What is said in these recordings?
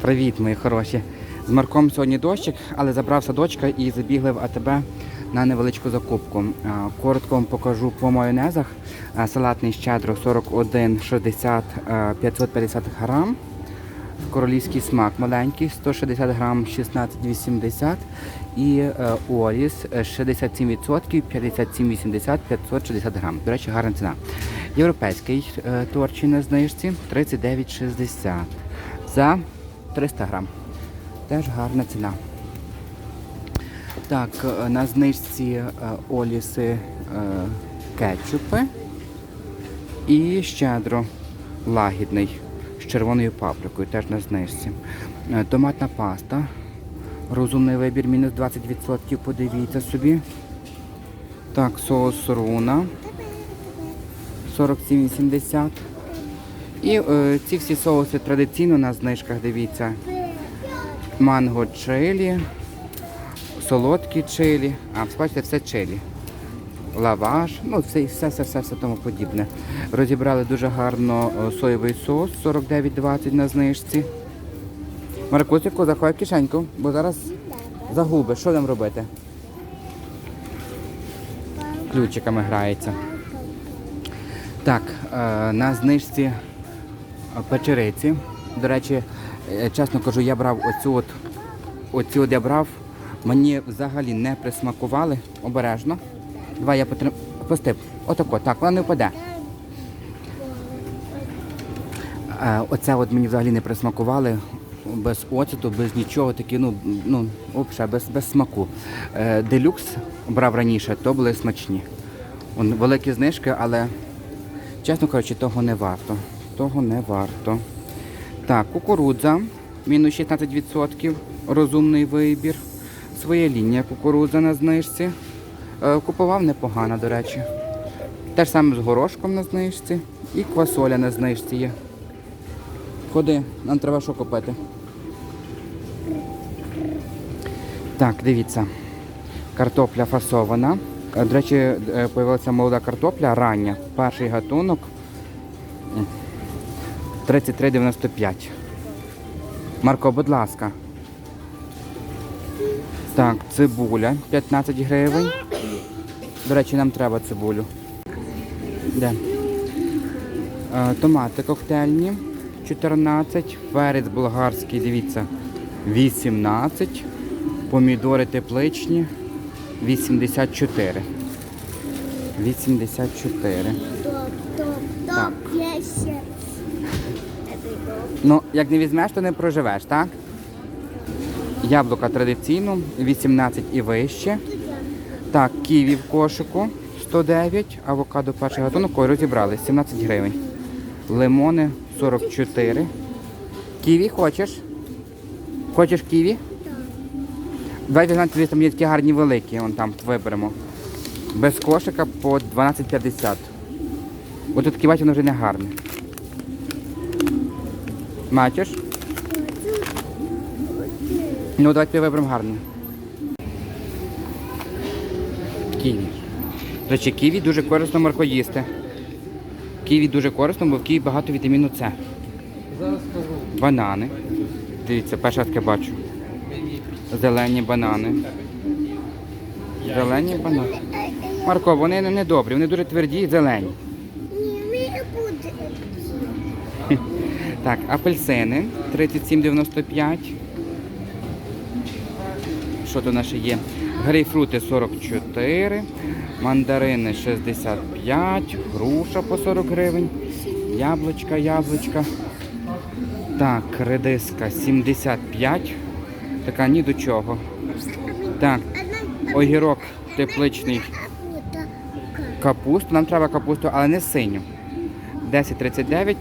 Привіт, мої хороші. З Марком сьогодні дощик, але забрав садочка і забігли в АТБ на невеличку закупку. Коротко вам покажу по майонезах. Салатний щедро 41,60 а, 550 грам. Королівський смак маленький 160 грам 16,80 і Оріс е, 67%, 57,80, 560 грам. До речі, гарна ціна. Європейський е, торчий на знижці 39,60 за 300 грам. Теж гарна ціна. Так, е, на знижці е, Оліси е, кетчупи і щедро лагідний з червоною паприкою, теж на знижці. Томатна паста. Розумний вибір, мінус 20%, подивіться собі. Так, соус руна 47,80. І е, ці всі соуси традиційно на знижках, дивіться. Манго чилі, солодкі чилі. А, бачите, все чилі. Лаваш, ну все, все, все, все, все тому подібне. Розібрали дуже гарно о, соєвий соус 49,20 на знижці. Маркусику, заходь в кишеньку, бо зараз загубиш. Що нам робити? Ключиками грається. Так, е, на знижці е, печериці. До речі, е, чесно кажу, я брав оцю от, оцю от я брав. Мені взагалі не присмакували. Обережно. Давай я потрим... Постип. Отако, так, вона не впаде. Е, Оце от мені взагалі не присмакували. Без оцету, без нічого, такі, ну, ну, взагалі, без, без смаку. Е, Делюкс брав раніше, то були смачні. Великі знижки, але, чесно кажучи, того не варто. Того не варто. Так, кукурудза, мінус 16%, розумний вибір. Своя лінія кукурудза на знижці. Е, Купував непогано, до речі. Те ж саме з горошком на знижці і квасоля на знижці є. Ходи, нам треба що купити. Так, дивіться. Картопля фасована. Е, До речі, е, появилася молода картопля рання. Перший гатунок. М. 33,95. Марко, будь ласка. Так, цибуля 15 гривень. До речі, нам треба цибулю. Де? Е, Томати коктейльні 14, перець болгарський, дивіться, 18, помідори тепличні 84. 84. Ну, як не візьмеш, то не проживеш, так? Яблука традиційно 18 і вище. Так, ківі в кошику 109, авокадо перший гатунок, ой, розібрали 17 гривень. Лимони 44. Ківі хочеш? Хочеш ківі? Давай візьмемо тобі там є такі гарні великі, вон там виберемо. Без кошика по 12,50. Ось тут воно вже не гарне. Бачиш? Ну, давайте виберемо гарне. Ківі. До речі, ківі дуже корисно марко їсти. Ківі дуже корисно, бо в ківі багато вітаміну С. Банани. Дивіться, перше таке бачу. Зелені банани. Зелені банани. Марко, вони не добрі, вони дуже тверді і зелені. Ні, не буде. Так, апельсини 37,95. Що тут наше є? Грейпфрути 44, мандарини 65, груша по 40 гривень, яблучка, яблучка. Так, редиска 75. Така ні до чого. Так, огірок тепличний капусту. Нам треба капусту, але не синю. 10,39.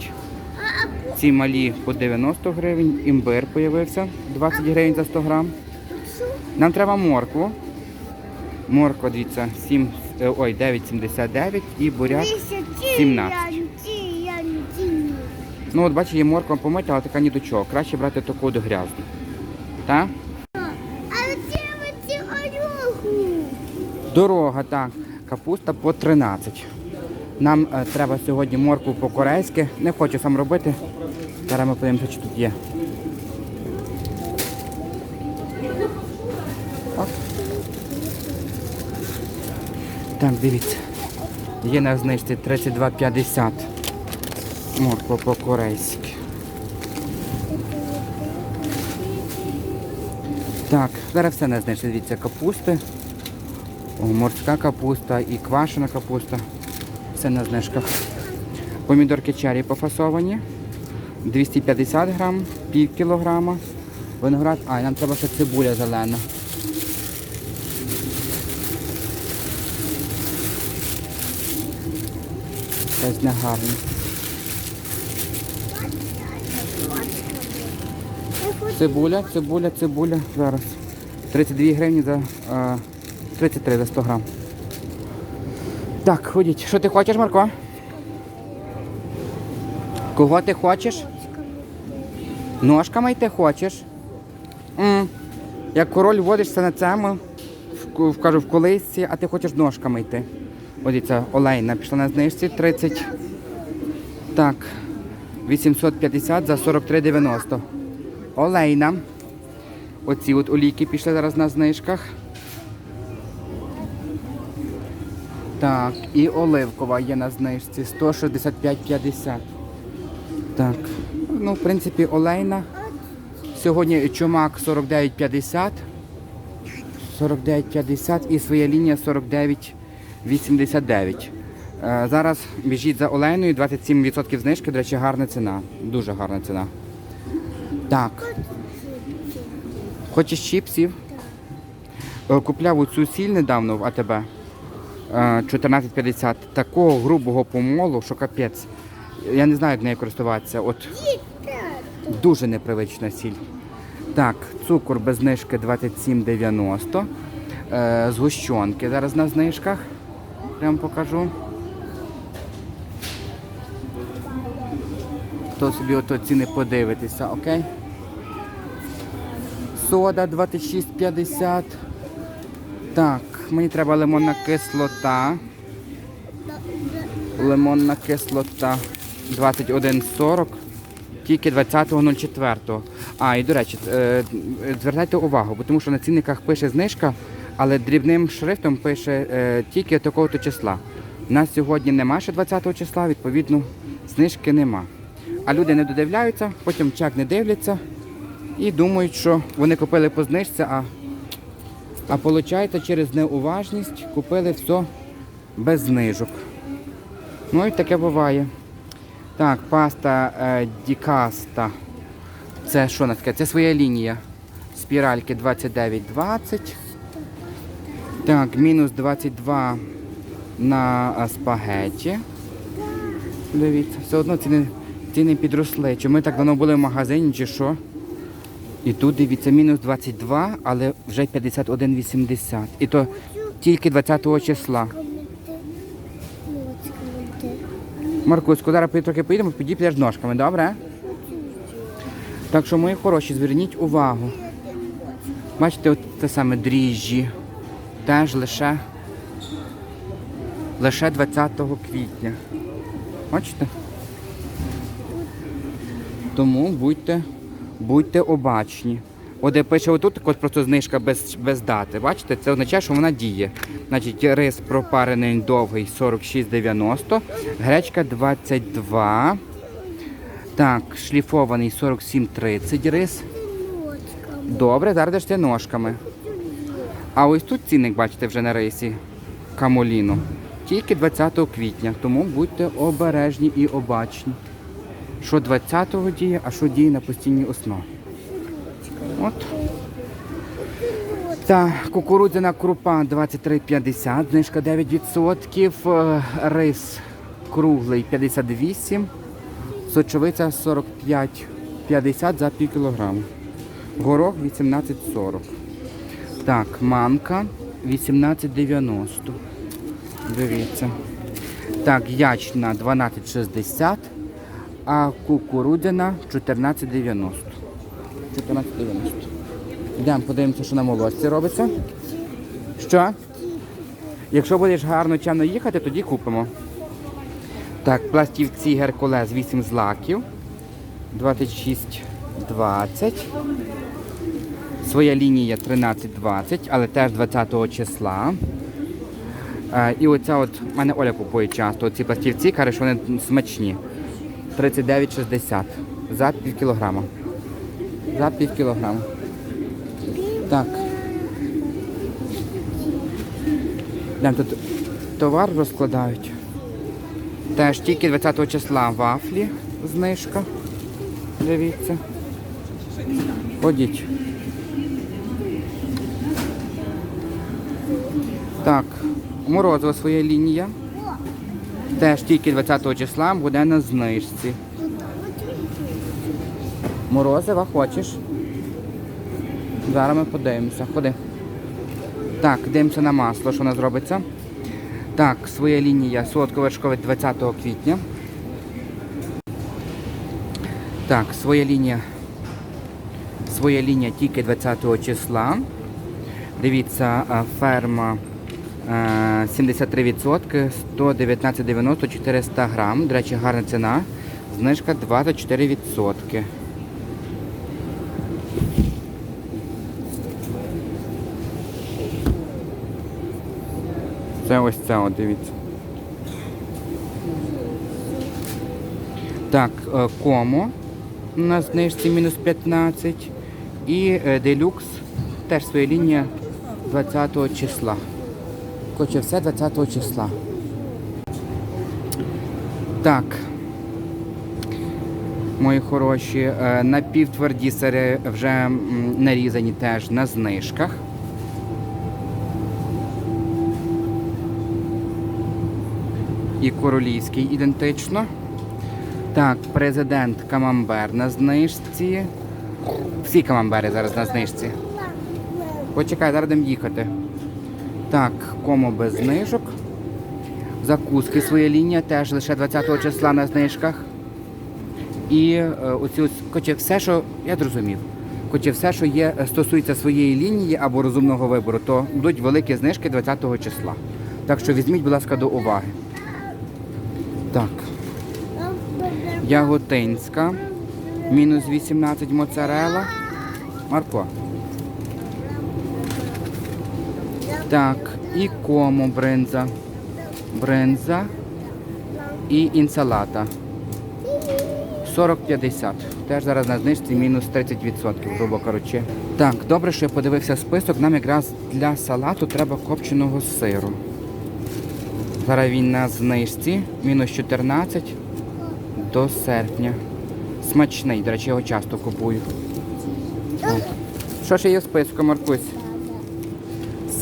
Ці малі по 90 гривень. Імбир появився 20 гривень за 100 грам. Нам треба моркву. Морква, дивіться, 7, е, ой, 9,79 і буряк. 17. Ну от бачите, є морква помита, але така ні до чого. Краще брати таку до грязну. Так? Дорога, так. Капуста по 13. Нам е, треба сьогодні моркву по-корейськи. Не хочу сам робити. Зараз ми подивимося, чи тут є. Оп. Так, дивіться. Є на знижці 32,50. Морква по-корейськи. Так, зараз все на знижці. Дивіться, капусти. О, морська капуста і квашена капуста. Все на знижках. Помідорки чері пофасовані. 250 грам, пів кілограма. Виноград, а, нам треба ще цибуля зелена. Щось негарне. Цибуля, цибуля, цибуля. Зараз. 32 гривні за 33 за 100 грам. Так, ходіть. Що ти хочеш, Марко? Кого ти хочеш? Ножками йти хочеш? м Як король водишся на цьому, в, кажу, в колисці, а ти хочеш ножками йти. Ось олейна пішла на знижці 30. Так. 850 за 43,90. Олейна. Оці от олійки пішли зараз на знижках. Так, і оливкова є на знижці 165,50. Так. Ну, в принципі, олейна. Сьогодні чумак 49,50. 49,50 і своя лінія 49,89. Е, зараз біжіть за олейною, 27% знижки, до речі, гарна ціна. Дуже гарна ціна. Так. Хочеш чіпсів? Е, Купляв оцю сіль недавно в АТБ. Е, 14,50. Такого грубого помолу, що капець. Я не знаю, як нею користуватися. От дуже непривична сіль. Так, цукор без знижки 27,90. Е, згущенки зараз на знижках. Прям покажу. То собі ото ціни подивитися, окей? Сода 26,50. Так, мені треба лимонна кислота. Лимонна кислота 21,40. Тільки 20.04. А, і до речі, е, звертайте увагу, бо тому що на цінниках пише знижка, але дрібним шрифтом пише е, тільки такого-то числа. У нас сьогодні нема ще 20 числа, відповідно, знижки нема. А люди не додивляються, потім чек не дивляться і думають, що вони купили по знижці, а, а виходить, через неуважність купили все без знижок. Ну і таке буває. Так, паста е, Дікаста. Це що нас таке? Це своя лінія. Спіральки 29,20. Так, мінус 22 на а, спагеті. Дивіться, все одно ціни, ціни підросли. Чи ми так давно були в магазині, чи що? І тут дивіться, мінус 22, але вже 51,80. І то тільки 20 числа. Маркуську, зараз трохи поїдемо, тоді підеш ножками, добре? Так що, мої хороші, зверніть увагу. Бачите, от те саме дріжджі. Теж лише, лише 20 квітня. Бачите? Тому будьте, будьте обачні. От пише отут, так от просто знижка без, без дати. Бачите, це означає, що вона діє. Значить, рис пропарений довгий 46,90, гречка 22. Так, шліфований 47,30 рис. Добре, зараз даште ножками. А ось тут цінник, бачите, вже на рисі камоліну. Тільки 20 квітня, тому будьте обережні і обачні. Що 20-го діє, а що діє на постійній основі. От. Так, кукурудзяна крупа 23,50, знижка 9%, е, рис круглий 58, сочовиця 45,50 за пів кілограму. Горох 18,40. Так, манка 18,90. Дивіться. Так, ячна 12,60, а кукурудзяна 14,90. 14,90. Йдемо, подивимося, що на молочці робиться. Що? Якщо будеш гарно чемно їхати, тоді купимо. Так, пластівці Геркулес 8 злаків. 26,20. Своя лінія 13-20, але теж 20 числа. Е, І оця от, мене Оля купує часто, ці пластівці, каже, що вони смачні. 39,60 за пів кілограма. За пів кілограма. Так. Там тут товар розкладають. Теж тільки 20 числа вафлі знижка. Дивіться. Ходіть. Так, морозиво своя лінія. Теж тільки 20 числа буде на знижці. Морозива хочеш? Зараз ми подивимося. Ходи. Так, дивимося на масло, що у нас робиться. Так, своя лінія солодковершкове 20 квітня. Так, своя лінія. Своя лінія тільки 20 числа. Дивіться, ферма 73%, 119,90, 400 грам. До речі, гарна ціна. Знижка 24%. Це ось це, от, дивіться. Так, е, комо на знижці мінус 15. І е, делюкс теж своя лінія 20 числа. Хоче все 20 числа. Так. Мої хороші, е, напівтверді сири вже нарізані теж на знижках. І королівський ідентично. Так, президент камамбер на знижці. Всі камамбери зараз на знижці. Почекай, зараз будемо їхати. Так, кому без знижок. Закуски своя лінія теж лише 20 числа на знижках. І е, оці коротше, все, що я зрозумів. Коротше, все, що є, е, стосується своєї лінії або розумного вибору, то будуть великі знижки 20 числа. Так що візьміть, будь ласка, до уваги. Так, Яготинська, мінус 18 моцарела. Марко. Так, і кому бринза. Бринза і інсалата. 40-50. Теж зараз на знижці мінус 30%, грубо кажучи. Так, добре, що я подивився список. Нам якраз для салату треба копченого сиру. Зараз він на знижці, мінус 14 до серпня. Смачний, до речі, його часто купую. Що ще є в списку, Маркусь?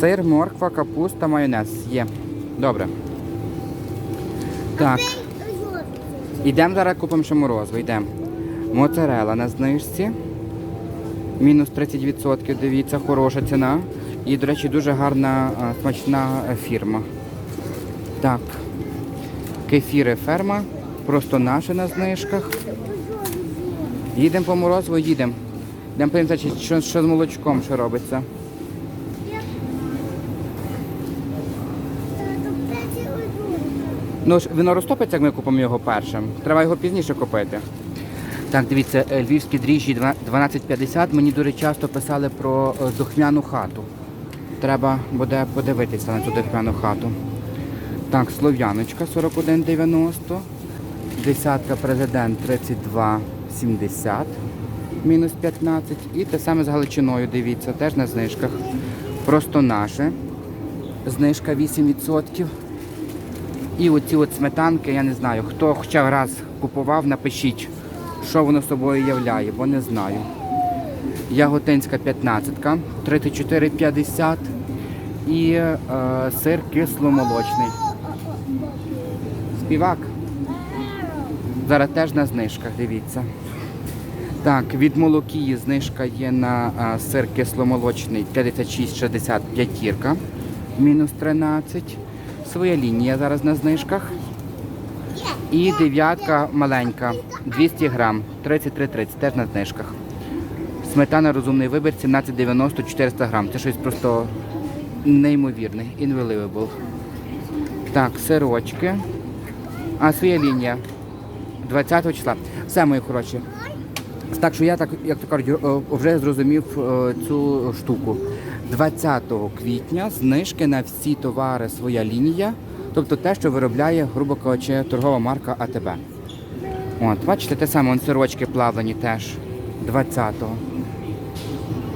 Сир, морква, капуста, майонез. Є. Добре. Так. Ідемо зараз купимо ще морозиво, йдемо. Моцарела на знижці. Мінус 30%, дивіться, хороша ціна. І, до речі, дуже гарна смачна е, фірма. Так. Кефіри ферма. Просто наше на знижках. Їдемо по морозиву, їдемо. Йдемо подивимося, що, що з молочком що робиться. Ну ж воно розтопиться, як ми купимо його першим. Треба його пізніше купити. Так, дивіться, е, львівські дріжджі 12,50. Мені дуже часто писали про е, духмяну хату. Треба буде подивитися на цю духмяну хату. Так, слов'яночка 41,90. Десятка президент 32,70. Мінус 15. І те саме з Галичиною, дивіться, теж на знижках. Просто наше. Знижка 8%. І оці от сметанки, я не знаю, хто хоча раз купував, напишіть, що воно собою являє, бо не знаю. Яготинська 15, 34,50 і е, сир кисломолочний. Співак. Зараз теж на знижках, дивіться. Так, від молокії знижка є на а, сир кисломолочний 56,60 п'ятірка, мінус 13. Своя лінія зараз на знижках. І дев'ятка маленька, 200 грам, 33,30, теж на знижках. Сметана розумний вибір, 17,90, 400 грам. Це щось просто неймовірне, invaluable. Так, сирочки. А своя лінія. 20 числа. Все, мої хороші. Так що я так, як то кажуть, вже зрозумів цю штуку. 20 квітня знижки на всі товари своя лінія, тобто те, що виробляє, грубо кажучи, торгова марка АТБ. От, бачите, те саме, он сирочки плавлені теж 20-го.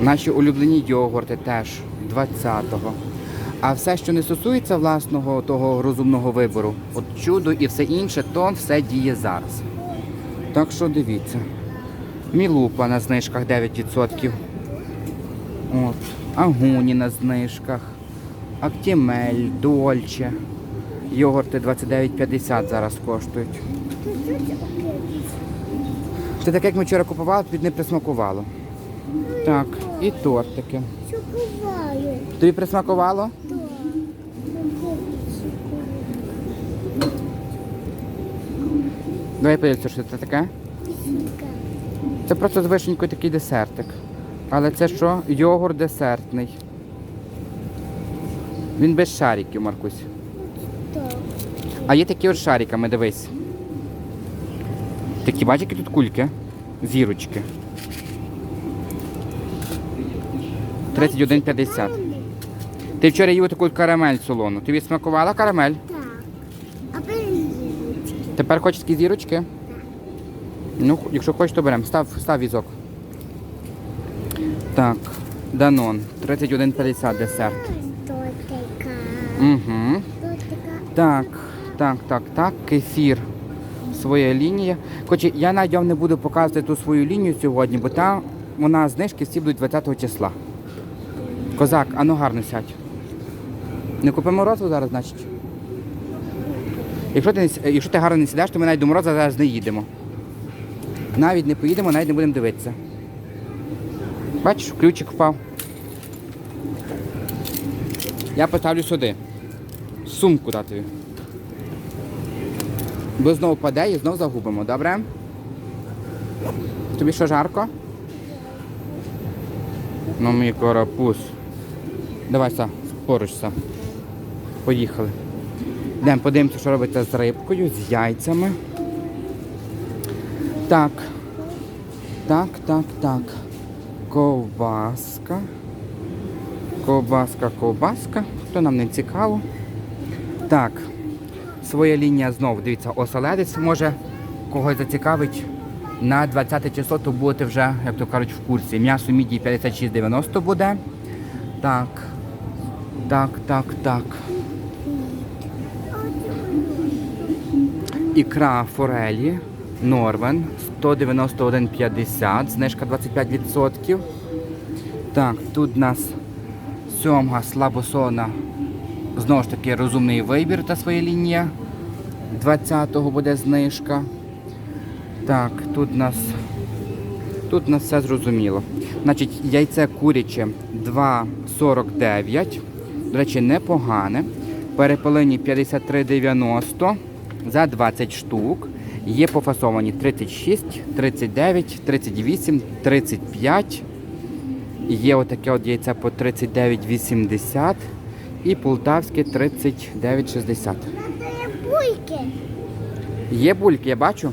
Наші улюблені йогурти теж 20-го. А все, що не стосується власного того розумного вибору, от чудо і все інше, то все діє зараз. Так що дивіться. Мілупа на знижках 9%. От. Агуні на знижках. Актімель, Дольче. Йогурти 29,50 зараз коштують. Це таке, як ми вчора купували, під не присмакувало. Так, і тортики. Тобі присмакувало? Давай подивимося, що це таке. Це просто з вишенькою такий десертик. Але це що? Йогурт десертний. Він без шариків, Маркусь. А є такі от шариками, дивись. Такі, бачиш, які тут кульки? Зірочки. 31,50. Ти вчора їв таку карамель солону. Тобі смакувала карамель? Так. А перезірочки. Тепер хочеш такі зірочки? Ну, якщо хочеш, то беремо. Став, став візок. Так, Данон. 31,50 десерт. Угу. Так, так, так, так. Кефір. Своя лінія. Хоча я навіть вам не буду показувати ту свою лінію сьогодні, бо там вона знижки всі будуть 20 числа. Козак, а ну гарно сядь. Не купимо морозиво зараз, значить. Якщо ти, якщо ти гарно не сідаш, то ми навіть до мороза зараз не їдемо. Навіть не поїдемо, навіть не будемо дивитися. Бачиш, ключик впав. Я поставлю сюди. Сумку татові. Бо знову паде і знову загубимо, добре? Тобі що жарко? Ну, мій карапуз. Давай, Са, поруч. Поїхали. Йдемо, подивимося, що робиться з рибкою, з яйцями. Так. Так, так, так. Ковбаска. Ковбаска, ковбаска. То нам не цікаво. Так. Своя лінія знову, дивіться, оселедець може когось зацікавить. На 20 число то будете вже, як то кажуть, в курсі. М'ясо мідії 56,90 буде. Так. Так, так, так. Ікра форелі Норвен 191,50, знижка 25%. Так, тут у нас сьомга слабосолена, знову ж таки розумний вибір та своя лінія. 20-го буде знижка. Так, тут у нас тут у нас все зрозуміло. Значить, яйце куряче 2,49. До речі, непогане. Перепелині 53,90 за 20 штук. Є пофасовані 36, 39, 38, 35. Є отаке от яйце по 39,80 і полтавське 39,60. Це буйки. Є бульки, я бачу.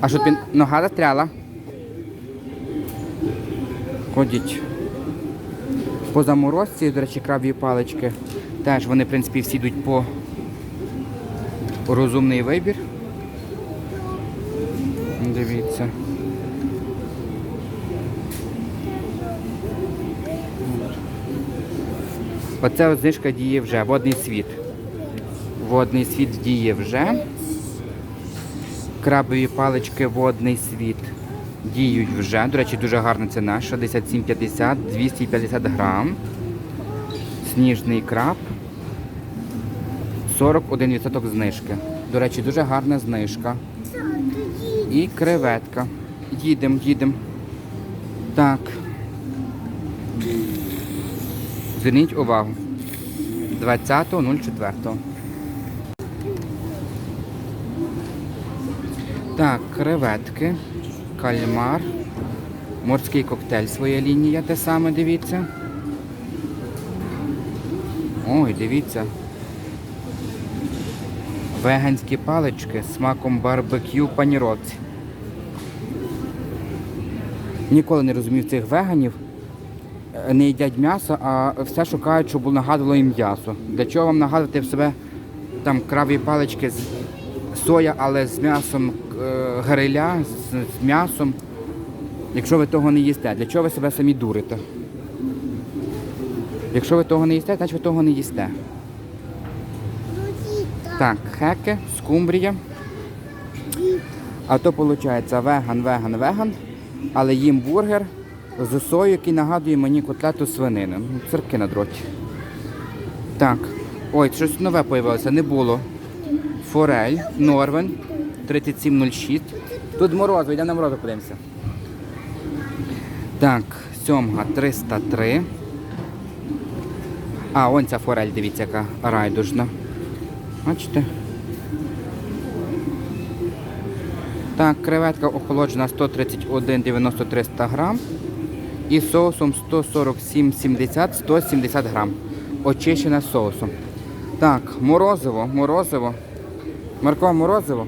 А що тобі нога застряла? Ходіть. По заморозці, до речі, крабові палички. Теж вони, в принципі, всі йдуть по розумний вибір. Дивіться. От знижка діє вже. Водний світ. Водний світ діє вже. Крабові палички водний світ діють вже. До речі, дуже гарна ціна. 67,50, 250 грам. Сніжний краб. 41% знижки. До речі, дуже гарна знижка. І креветка. Їдемо, їдемо. Так. Зверніть увагу. 20.04. Так, креветки, кальмар, морський коктейль своя лінія, те саме, дивіться. Ой, дивіться. Веганські палички з смаком барбекю в паніровці. Ніколи не розумів цих веганів. Е, Не їдять м'ясо, а все шукають, щоб нагадувало їм м'ясо. Для чого вам нагадувати в себе там краві палички з соя, але з м'ясом е, гриля, з м'ясом. Якщо ви того не їсте, для чого ви себе самі дурите? Якщо ви того не їсте, значить ви того не їсте. Так, хеки, скумбрія. А то виходить веган, веган, веган, але їм бургер з сою, який нагадує мені котлету свинини. Ну, Цирки на дроті. Так. Ой, щось нове появилося, не було. Форель, Норвен, 3706. Тут морозиво, йдемо на морозиво подивимося. Так, сьомга 303. А, он ця форель, дивіться, яка райдужна. Бачите? Так, креветка охолоджена 131,90 300 грам. І соусом 147,70 170 грам. Очищена соусом. Так, морозиво, морозиво. Марко, морозиво.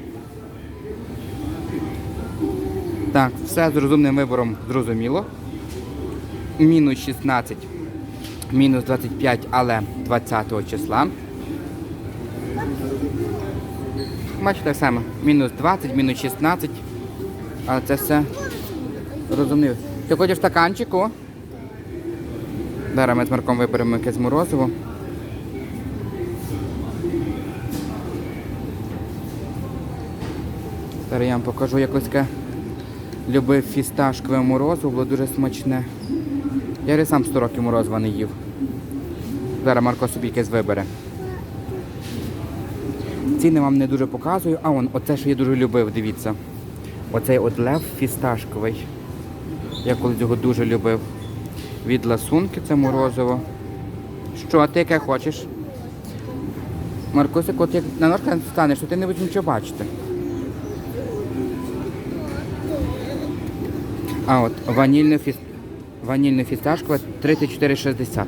Так, все з розумним вибором зрозуміло. Мінус 16, мінус 25, але 20 числа. Бачите, так само. Мінус 20, мінус 16. Але це все розумів. Ти хочеш стаканчику? Зараз ми з Марком виберемо якесь морозиво. Зараз я вам покажу якось таке. Любив фісташкове морозиво, було дуже смачне. Я сам 100 років морозива не їв. Зараз Марко собі якесь вибере. Ціни вам не дуже показую. А он, оце, що я дуже любив, дивіться. Оцей от лев фісташковий. Я колись його дуже любив. Від ласунки це морозиво. Що, ти яке хочеш? Маркусик, от як на ножках станеш, то ти не будеш нічого бачити. А от ванільне фіс... ванільне фісташкове 34,60.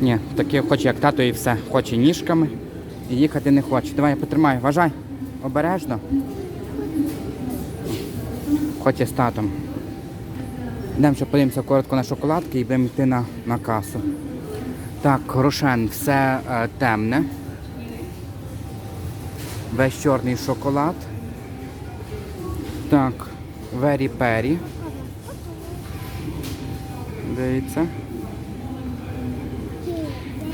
Ні, таке хоче як тато і все. Хоче ніжками і їхати не хоче. Давай я потримаю, вважай. Обережно. Хоче з татом. Йдемо ще подивимося коротко на шоколадки і будемо йти на, на касу. Так, Рошен, все е, темне. Весь чорний шоколад. Так, Вері Пері. Дивіться.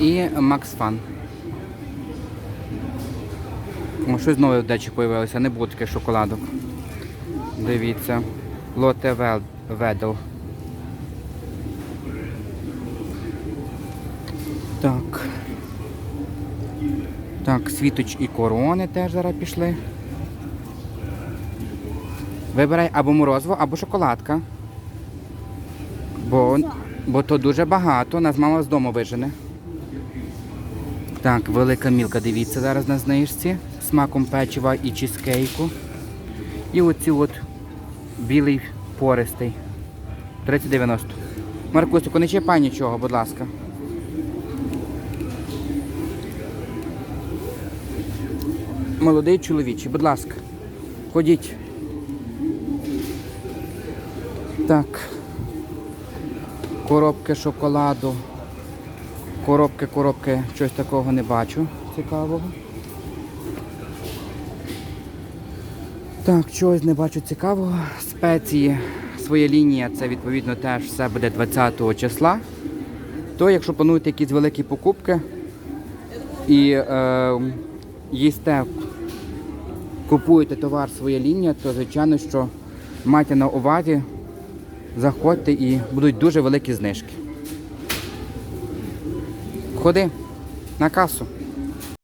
І Макс Фан. О, щось нове в дечі з'явилося, не було таких шоколадок. Дивіться. Лоте Ведл. Так. Так, світоч і корони теж зараз пішли. Вибирай або морозиво, або шоколадка. Бо, бо то дуже багато, нас мама з дому вижене. Так, велика мілка, дивіться зараз на знижці. Смаком печива і чизкейку. І оці от білий пористий. 30,90. Маркусику, не чіпай нічого, будь ласка. Молодий чоловічий, будь ласка, ходіть. Так. Коробки шоколаду. Коробки, коробки, щось такого не бачу цікавого. Так, чогось не бачу цікавого. Спеції, своя лінія, це відповідно теж все буде 20 числа. То якщо плануєте якісь великі покупки і е, їсте, купуєте товар своя лінія, то звичайно, що майте на увазі, заходьте і будуть дуже великі знижки. Ходи на касу.